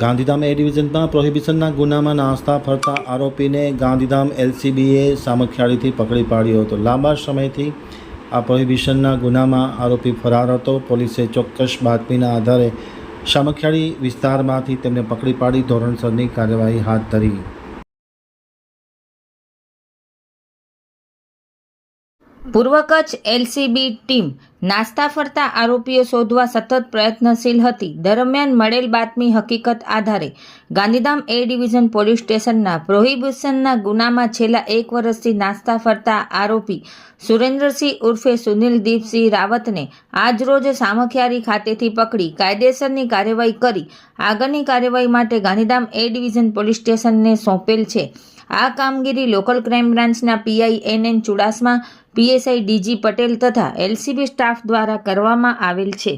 ગાંધીધામ એ ડિવિઝનમાં પ્રોહિબિશનના ગુનામાં નાસ્તા, ફરતા આરોપીને ગાંધીધામ એલસીબીએ સામખિયાળીથી પકડી પાડ્યો હતો. લાંબા સમયથી આ પ્રોહિબિશનના ગુનામાં આરોપી ફરાર હતો. પોલીસે ચોક્કસ બાતમીના આધારે સામખિયાળી વિસ્તારમાંથી તેમને પકડી પાડી ધોરણસરની કાર્યવાહી હાથ ધરી. પૂર્વ કચ્છ એલસીબી ટીમ નાસ્તા ફરતા આરોપીઓ શોધવા સતત પ્રયત્નશીલ હતી. દરમિયાન મળેલ બાતમી હકીકત આધારે ગાંધીધામ એ ડિવિઝન પોલીસ સ્ટેશનના પ્રોહિબિશનના ગુનામાં છેલ્લા એક વર્ષથી નાસ્તા ફરતા આરોપી સુરેન્દ્રસિંહ ઉર્ફે સુનિલ દીપસિંહ રાવતને આજરોજ સામખિયારી ખાતેથી પકડી કાયદેસરની કાર્યવાહી કરી. આગળની કાર્યવાહી માટે ગાંધીધામ એ ડિવિઝન પોલીસ સ્ટેશનને સોંપેલ છે. આ કામગીરી લોકલ ક્રાઇમ બ્રાન્ચના PI N N Chudasama PSI DG Patel તથા એલસીબી સ્ટાફ દ્વારા કરવામાં આવેલ છે.